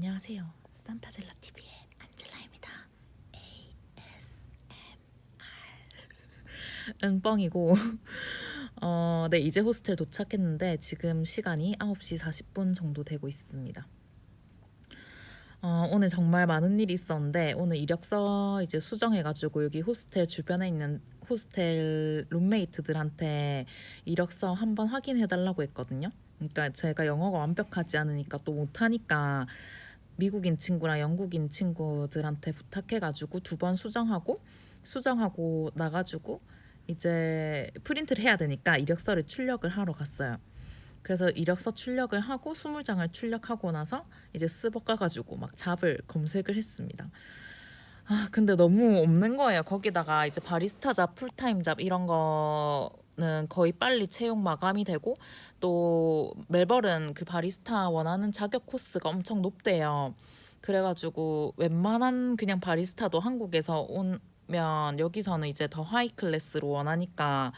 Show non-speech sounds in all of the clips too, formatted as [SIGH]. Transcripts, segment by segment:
안녕하세요. 산타젤라 TV의 안젤라입니다. ASMR. 뻥이고 [LAUGHS] 어, 네 이제 호스텔 도착했는데 지금 시간이 9시 40분 정도 되고 있습니다. 어, 오늘 정말 많은 일이 있었는데 오늘 이력서 이제 수정해가지고 여기 호스텔 주변에 있는 호스텔 룸메이트들한테 이력서 한번 확인해달라고 했거든요. 그러니까 제가 영어가 완벽하지 않으니까 또 못하니까 미국인 친구랑 영국인 친구들한테 부탁해가지고 두 번 수정하고 수정하고 나가지고 이제 프린트를 해야 되니까 이력서를 출력을 하러 갔어요. 그래서 이력서 출력을 하고 20장을 출력하고 나서 이제 스벅 가가지고 막 잡을 검색을 했습니다. 아 근데 너무 없는 거예요. 거기다가 이제 바리스타 잡, 풀타임 잡 이런 거 는 거의 빨리 채용 마감이 되고 또 멜버른 그 바리스타 원하는 자격 코스가 엄청 높대요. 그래가지고 웬만한 그냥 바리스타도 한국에서 오면 여기서는 이제 더 하이 클래스로 원하니까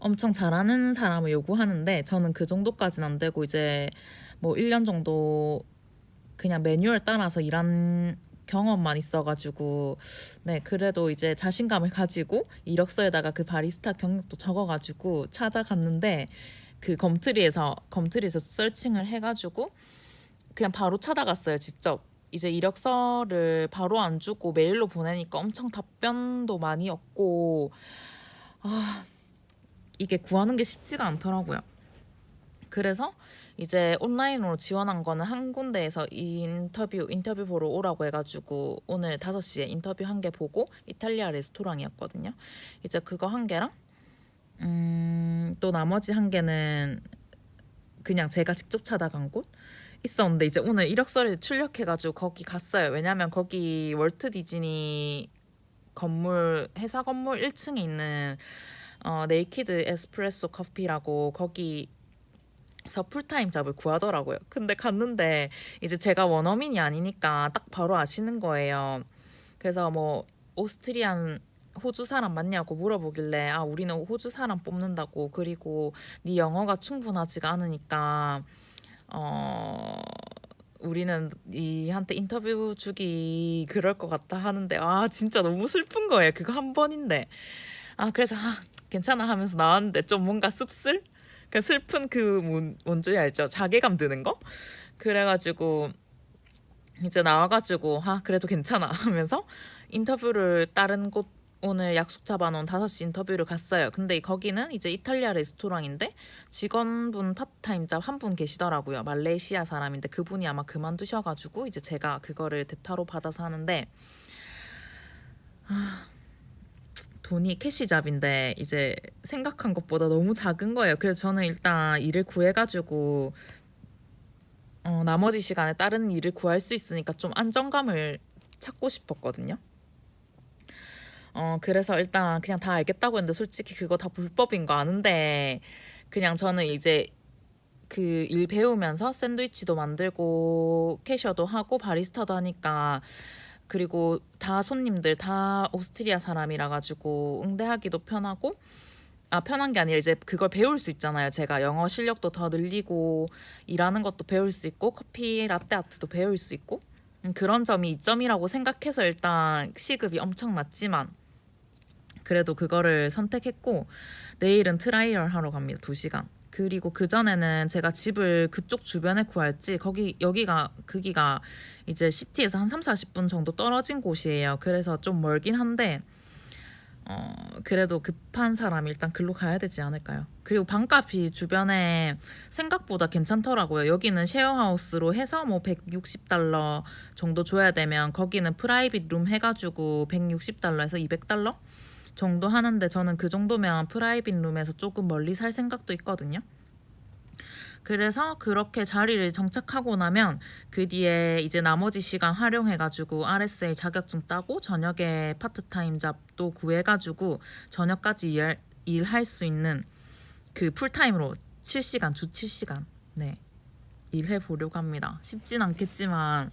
엄청 잘하는 사람을 요구하는데 저는 그 정도까지는 안 되고 이제 뭐 1년 정도 그냥 매뉴얼 따라서 일한 경험만 있어가지고 네 그래도 이제 자신감을 가지고 이력서에다가 그 바리스타 경력도 적어가지고 찾아갔는데 그 검트리에서 검트리에서 서칭을 해가지고 그냥 바로 찾아갔어요 직접 이제 이력서를 바로 안 주고 메일로 보내니까 엄청 답변도 많이 없고 아 이게 구하는 게 쉽지가 않더라고요. 그래서 이제 온라인으로 지원한 거는 한 군데에서 인터뷰 인터뷰 보러 오라고 해가지고 오늘 5시에 인터뷰 한 개 보고 이탈리아 레스토랑이었거든요. 이제 그거 한 개랑 음, 또 나머지 한 개는 그냥 제가 직접 찾아간 곳 있었는데 이제 오늘 이력서를 출력해가지고 거기 갔어요. 왜냐면 거기 월트 디즈니 건물 회사 건물 1층에 있는 어, 네이키드 에스프레소 커피라고 거기 서 풀타임 잡을 구하더라고요. 근데 갔는데 이제 제가 원어민이 아니니까 딱 바로 아시는 거예요. 그래서 뭐 오스트리안 호주 사람 맞냐고 물어보길래 아 우리는 호주 사람 뽑는다고 그리고 네 영어가 충분하지가 않으니까 어 우리는 이한테 인터뷰 주기 그럴 것 같다 하는데 아 진짜 너무 슬픈 거예요. 그거 한 번인데 아 그래서 아 괜찮아 하면서 나왔는데 좀 뭔가 씁쓸 그 슬픈 그 뭔, 뭔지 알죠? 자괴감 드는 거 그래가지고 이제 나와가지고 아 그래도 괜찮아 하면서 인터뷰를 다른 곳 오늘 약속 잡아놓은 5시 인터뷰를 갔어요. 근데 거기는 이제 이탈리아 레스토랑인데 직원분 파트타임 잡 한 분 계시더라고요. 말레이시아 사람인데 그분이 아마 그만두셔가지고 이제 제가 그거를 대타로 받아서 하는데 아, 돈이 캐시잡인데 이제 생각한 것보다 너무 작은 거예요. 그래서 저는 일단 일을 구해가지고 어, 나머지 시간에 다른 일을 구할 수 있으니까 좀 안정감을 찾고 싶었거든요. 어, 그래서 일단 그냥 다 알겠다고 했는데 솔직히 그거 다 불법인 거 아는데 그냥 저는 이제 그 일 배우면서 샌드위치도 만들고 캐셔도 하고 바리스타도 하니까 그리고 다 손님들 다 오스트리아 사람이라 가지고 응대하기도 편하고 아 편한 게 아니라 이제 그걸 배울 수 있잖아요. 제가 영어 실력도 더 늘리고 일하는 것도 배울 수 있고 커피 라떼 아트도 배울 수 있고 음, 그런 점이 이점이라고 생각해서 일단 시급이 엄청 낮지만 그래도 그거를 선택했고 내일은 트라이얼 하러 갑니다. 2시간. 그리고 그 전에는 제가 집을 그쪽 주변에 구할지 거기 여기가 거기가 이제 시티에서 한 3, 40분 정도 떨어진 곳이에요. 그래서 좀 멀긴 한데 어 그래도 급한 사람이 일단 글로 가야 되지 않을까요? 그리고 방값이 주변에 생각보다 괜찮더라고요. 여기는 쉐어하우스로 해서 뭐 160달러 정도 줘야 되면 거기는 프라이빗 룸 해가지고 160달러에서 200달러 정도 하는데 저는 그 정도면 프라이빗 룸에서 조금 멀리 살 생각도 있거든요. 그래서 그렇게 자리를 정착하고 나면 그 뒤에 이제 나머지 시간 활용해가지고 RSA 자격증 따고 저녁에 파트타임 잡도 구해가지고 저녁까지 일, 일할 수 있는 그 풀타임으로 7시간 주 7시간 네 일해 보려고 합니다. 쉽진 않겠지만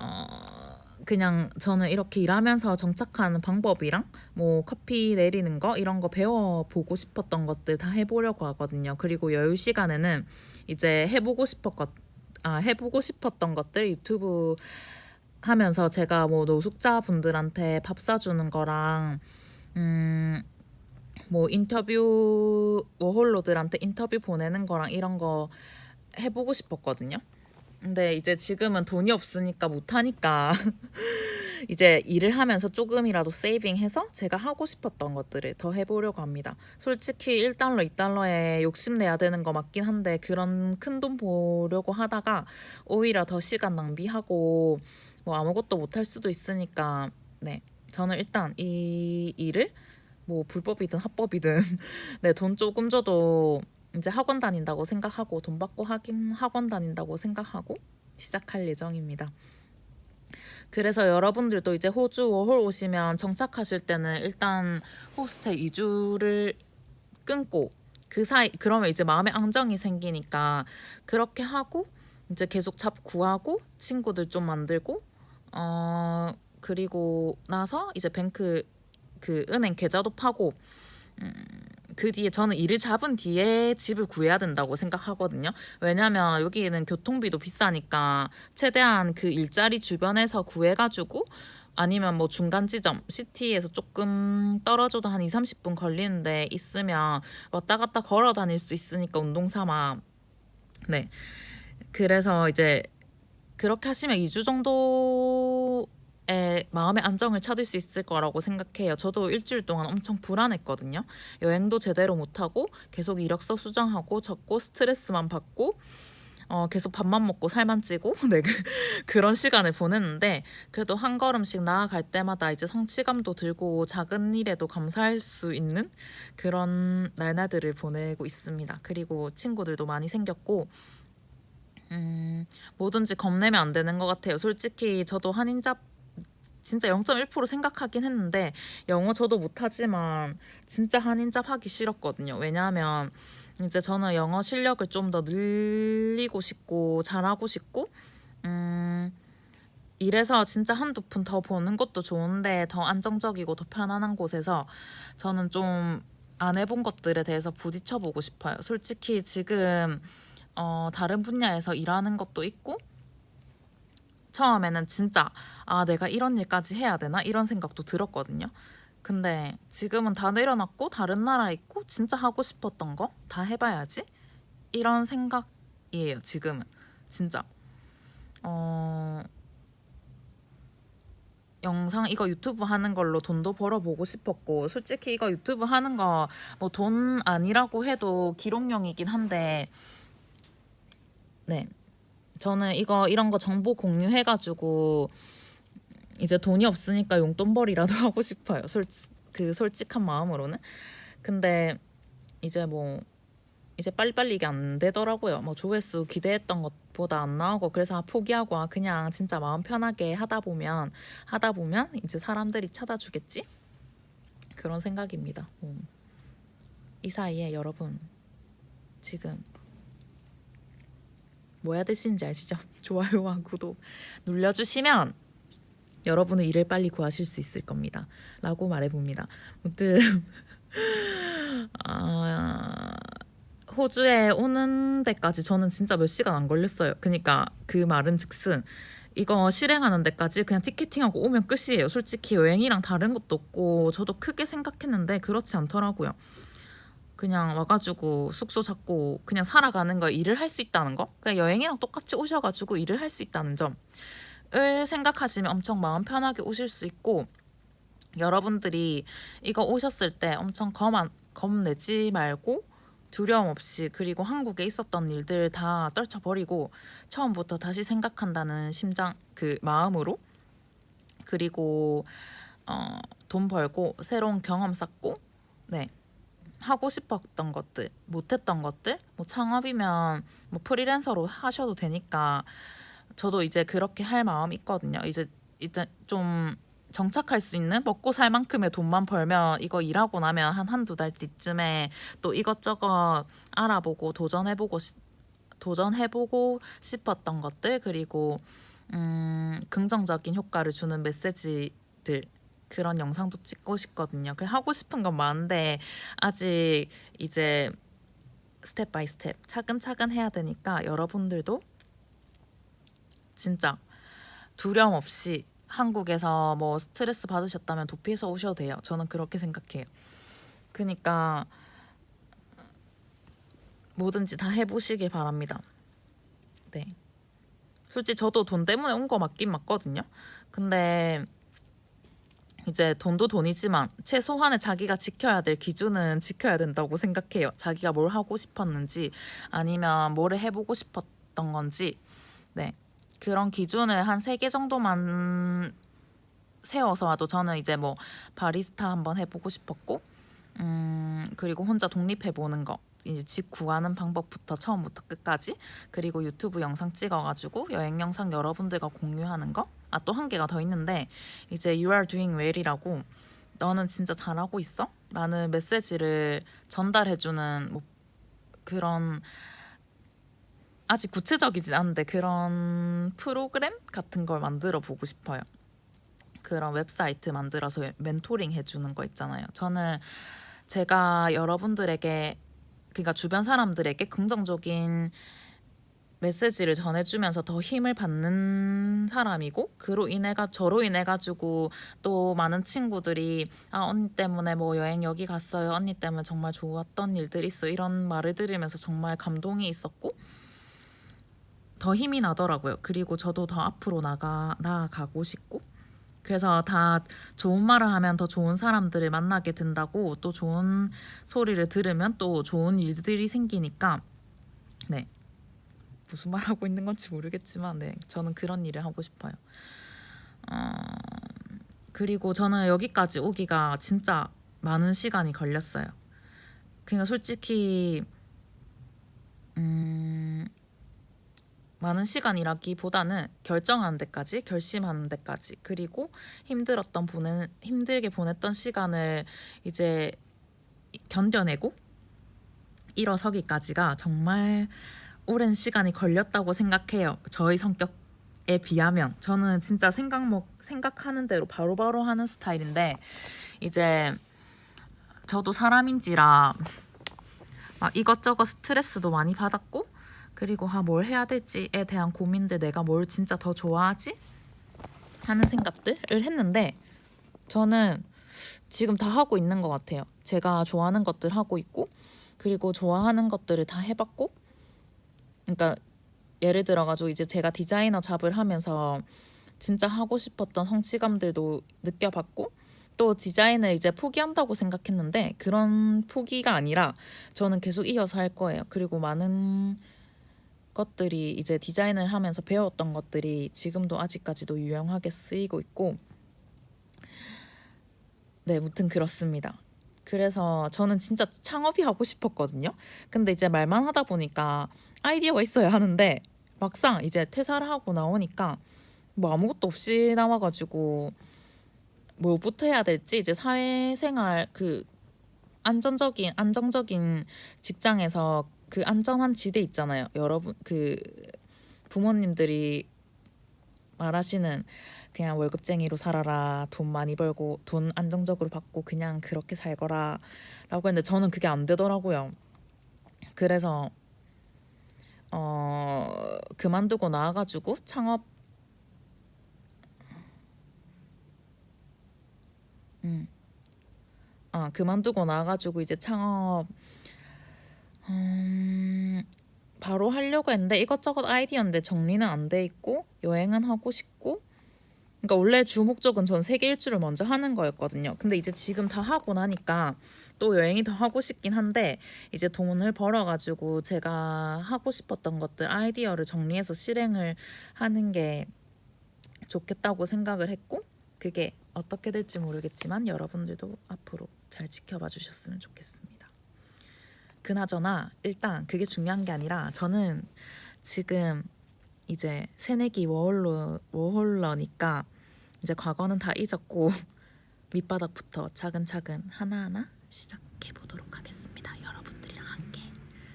어 그냥 저는 이렇게 일하면서 정착하는 방법이랑 뭐 커피 내리는 거 이런 거 배워보고 싶었던 것들 다 해보려고 하거든요. 그리고 여유 시간에는 이제 해보고 싶었것 아 해보고 싶었던 것들 유튜브 하면서 제가 뭐 노숙자 분들한테 밥 사주는 거랑 음 뭐 인터뷰 워홀로들한테 인터뷰 보내는 거랑 이런 거 해보고 싶었거든요. 근데 이제 지금은 돈이 없으니까 못 하니까 [LAUGHS] 이제 일을 하면서 조금이라도 세이빙해서 제가 하고 싶었던 것들을 더 해보려고 합니다. 솔직히 1달러, 2달러에 욕심내야 되는 거 맞긴 한데 그런 큰 돈 보려고 하다가 오히려 더 시간 낭비하고 뭐 아무것도 못할 수도 있으니까 네 저는 일단 이 일을 뭐 불법이든 합법이든 [LAUGHS] 네 돈 조금 줘도 이제 학원 다닌다고 생각하고 돈 받고 하긴 학원 다닌다고 생각하고 시작할 예정입니다. 그래서 여러분들도 이제 호주 워홀 오시면 정착하실 때는 일단 호스텔 2주를 끊고 그 사이 그러면 이제 마음의 안정이 생기니까 그렇게 하고 이제 계속 잡 구하고 친구들 좀 만들고 어 그리고 나서 이제 뱅크 그 은행 계좌도 파고 음, 그 뒤에 저는 일을 잡은 뒤에 집을 구해야 된다고 생각하거든요. 왜냐면 여기는 교통비도 비싸니까 최대한 그 일자리 주변에서 구해가지고 아니면 뭐 중간 지점 시티에서 조금 떨어져도 한 2, 30분 걸리는데 있으면 왔다 갔다 걸어 다닐 수 있으니까 운동 삼아 네 그래서 이제 그렇게 하시면 2주 정도의 마음의 안정을 찾을 수 있을 거라고 생각해요. 저도 일주일 동안 엄청 불안했거든요. 여행도 제대로 못하고 계속 이력서 수정하고 적고 스트레스만 받고 어, 계속 밥만 먹고 살만 찌고 [LAUGHS] 네, 그, 그런 시간을 보냈는데 그래도 한 걸음씩 나아갈 때마다 이제 성취감도 들고 작은 일에도 감사할 수 있는 그런 날날들을 보내고 있습니다. 그리고 친구들도 많이 생겼고 음, 뭐든지 겁내면 안 되는 것 같아요. 솔직히 저도 한인잡 진짜 0.1% 생각하긴 했는데 영어 저도 못하지만 진짜 한인잡 하기 싫었거든요. 왜냐하면 이제 저는 영어 실력을 좀 더 늘리고 싶고 잘하고 싶고 음 이래서 진짜 한두 푼 더 버는 것도 좋은데 더 안정적이고 더 편안한 곳에서 저는 좀 안 해본 것들에 대해서 부딪혀 보고 싶어요. 솔직히 지금 어 다른 분야에서 일하는 것도 있고 처음에는 진짜 아 내가 이런 일까지 해야 되나 이런 생각도 들었거든요. 근데 지금은 다 내려놨고 다른 나라에 있고 진짜 하고 싶었던 거 다 해봐야지 이런 생각이에요. 지금은 진짜 어 영상 이거 유튜브 하는 걸로 돈도 벌어보고 싶었고 솔직히 이거 유튜브 하는 거 뭐 돈 아니라고 해도 기록용이긴 한데 네 저는 이거 이런 거 정보 공유해가지고 이제 돈이 없으니까 용돈벌이라도 [LAUGHS] 하고 싶어요. 솔, 그 솔직한 마음으로는. 근데 이제 뭐 이제 빨리빨리 이게 안 되더라고요. 뭐 조회수 기대했던 것보다 안 나오고 그래서 아, 포기하고 아, 그냥 진짜 마음 편하게 하다 보면 하다 보면 이제 사람들이 찾아주겠지? 그런 생각입니다. 음. 이 사이에 여러분 지금 뭐 해야 되시는지 아시죠? [LAUGHS] 좋아요와 구독 눌러주시면 여러분의 일을 빨리 구하실 수 있을 겁니다. 라고 말해봅니다. 아무튼 [LAUGHS] 아, 호주에 오는 데까지 저는 진짜 몇 시간 안 걸렸어요. 그러니까 그 말은 즉슨 이거 실행하는 데까지 그냥 티켓팅하고 오면 끝이에요. 솔직히 여행이랑 다른 것도 없고 저도 크게 생각했는데 그렇지 않더라고요. 그냥 와가지고 숙소 잡고 그냥 살아가는 거 일을 할 수 있다는 거 그냥 여행이랑 똑같이 오셔가지고 일을 할 수 있다는 점 을 생각하시면 엄청 마음 편하게 오실 수 있고 여러분들이 이거 오셨을 때 엄청 겁, 안, 겁내지 말고 두려움 없이 그리고 한국에 있었던 일들 다 떨쳐버리고 처음부터 다시 생각한다는 심장 그 마음으로 그리고 어, 돈 벌고 새로운 경험 쌓고 네 하고 싶었던 것들, 못했던 것들, 뭐 창업이면 뭐 프리랜서로 하셔도 되니까 저도 이제 그렇게 할 마음 있거든요. 이제 이제 좀 정착할 수 있는 먹고 살 만큼의 돈만 벌면 이거 일하고 나면 한 한두 달 뒤쯤에 또 이것저것 알아보고 도전해보고 싶, 도전해보고 싶었던 것들 그리고 음, 긍정적인 효과를 주는 메시지들 그런 영상도 찍고 싶거든요. 그 하고 싶은 건 많은데 아직 이제 스텝 바이 스텝 차근차근 해야 되니까 여러분들도 진짜 두려움 없이 한국에서 뭐 스트레스 받으셨다면 도피해서 오셔도 돼요. 저는 그렇게 생각해요. 그러니까 뭐든지 다 해보시길 바랍니다. 네. 솔직히 저도 돈 때문에 온 거 맞긴 맞거든요. 근데 이제 돈도 돈이지만 최소한의 자기가 지켜야 될 기준은 지켜야 된다고 생각해요. 자기가 뭘 하고 싶었는지 아니면 뭐를 해보고 싶었던 건지 네 그런 기준을 한 세 개 정도만 세워서 와도 저는 이제 뭐 바리스타 한번 해보고 싶었고 음 그리고 혼자 독립해 보는 거 이제 집 구하는 방법부터 처음부터 끝까지 그리고 유튜브 영상 찍어가지고 여행 영상 여러분들과 공유하는 거 아 또 한 개가 더 있는데 이제 You are doing well이라고 너는 진짜 잘하고 있어? 라는 메시지를 전달해주는 뭐 그런 아직 구체적이진 않은데 그런 프로그램 같은 걸 만들어 보고 싶어요. 그런 웹사이트 만들어서 멘토링 해주는 거 있잖아요. 저는 제가 여러분들에게 그러니까 주변 사람들에게 긍정적인 메시지를 전해주면서 더 힘을 받는 사람이고 그로 인해가 저로 인해 가지고 또 많은 친구들이 아 언니 때문에 뭐 여행 여기 갔어요 언니 때문에 정말 좋았던 일들 있어 이런 말을 들으면서 정말 감동이 있었고 더 힘이 나더라고요. 그리고 저도 더 앞으로 나가 나아가고 싶고. 그래서 다 좋은 말을 하면 더 좋은 사람들을 만나게 된다고 또 좋은 소리를 들으면 또 좋은 일들이 생기니까. 네. 무슨 말 하고 있는 건지 모르겠지만 네. 저는 그런 일을 하고 싶어요. 어, 그리고 저는 여기까지 오기가 진짜 많은 시간이 걸렸어요. 그러니까 솔직히 음, 많은 시간이라기보다는 결정하는 데까지 결심하는 데까지 그리고 힘들었던 보내 힘들게 보냈던 시간을 이제 견뎌내고 일어서기까지가 정말 오랜 시간이 걸렸다고 생각해요. 저희 성격에 비하면 저는 진짜 생각 뭐 생각하는 대로 바로바로 하는 스타일인데 이제 저도 사람인지라 막 이것저것 스트레스도 많이 받았고 그리고 아 뭘 해야 될지에 대한 고민들 내가 뭘 진짜 더 좋아하지 하는 생각들을 했는데 저는 지금 다 하고 있는 것 같아요. 제가 좋아하는 것들 하고 있고 그리고 좋아하는 것들을 다 해봤고 그러니까 예를 들어가지고 이제 제가 디자이너 잡을 하면서 진짜 하고 싶었던 성취감들도 느껴봤고 또 디자인을 이제 포기한다고 생각했는데 그런 포기가 아니라 저는 계속 이어서 할 거예요. 그리고 많은 것들이 이제 디자인을 하면서 배웠던 것들이 지금도 아직까지도 유용하게 쓰이고 있고 네, 무튼 그렇습니다. 그래서 저는 진짜 창업이 하고 싶었거든요. 근데 이제 말만 하다 보니까 아이디어가 있어야 하는데 막상 이제 퇴사를 하고 나오니까 뭐 아무것도 없이 나와가지고 뭐부터 해야 될지 이제 사회생활 그 안전적인 안정적인 직장에서 그 안전한 지대 있잖아요. 여러분 그 부모님들이 말하시는 그냥 월급쟁이로 살아라 돈 많이 벌고 돈 안정적으로 받고 그냥 그렇게 살거라 라고 했는데 저는 그게 안 되더라고요. 그래서 어 그만두고 나와가지고 창업 음. 아 그만두고 나와가지고 이제 창업 음, 바로 하려고 했는데 이것저것 아이디어인데 정리는 안 돼 있고 여행은 하고 싶고 그러니까 원래 주 목적은 전 세계 일주를 먼저 하는 거였거든요. 근데 이제 지금 다 하고 나니까 또 여행이 더 하고 싶긴 한데 이제 돈을 벌어가지고 제가 하고 싶었던 것들 아이디어를 정리해서 실행을 하는 게 좋겠다고 생각을 했고 그게 어떻게 될지 모르겠지만 여러분들도 앞으로 잘 지켜봐 주셨으면 좋겠습니다. 그나저나 일단 그게 중요한 게 아니라 저는 지금 이제 새내기 워홀러 워홀러니까 이제 과거는 다 잊었고 [LAUGHS] 밑바닥부터 차근차근 하나하나 시작해 보도록 하겠습니다. 여러분들이랑 함께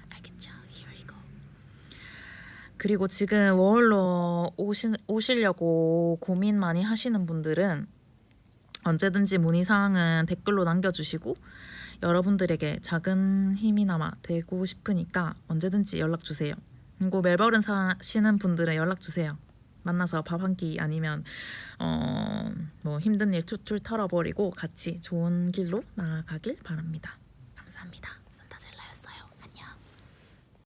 알겠죠? Here we go. 그리고 지금 워홀로 오시, 오시려고 고민 많이 하시는 분들은 언제든지 문의 사항은 댓글로 남겨주시고 여러분들에게 작은 힘이나마 되고 싶으니까 언제든지 연락 주세요. 그리고 멜버른 사시는 분들은 연락 주세요. 만나서 밥 한 끼 아니면 어 뭐 힘든 일 툴툴 털어버리고 같이 좋은 길로 나아가길 바랍니다. 감사합니다.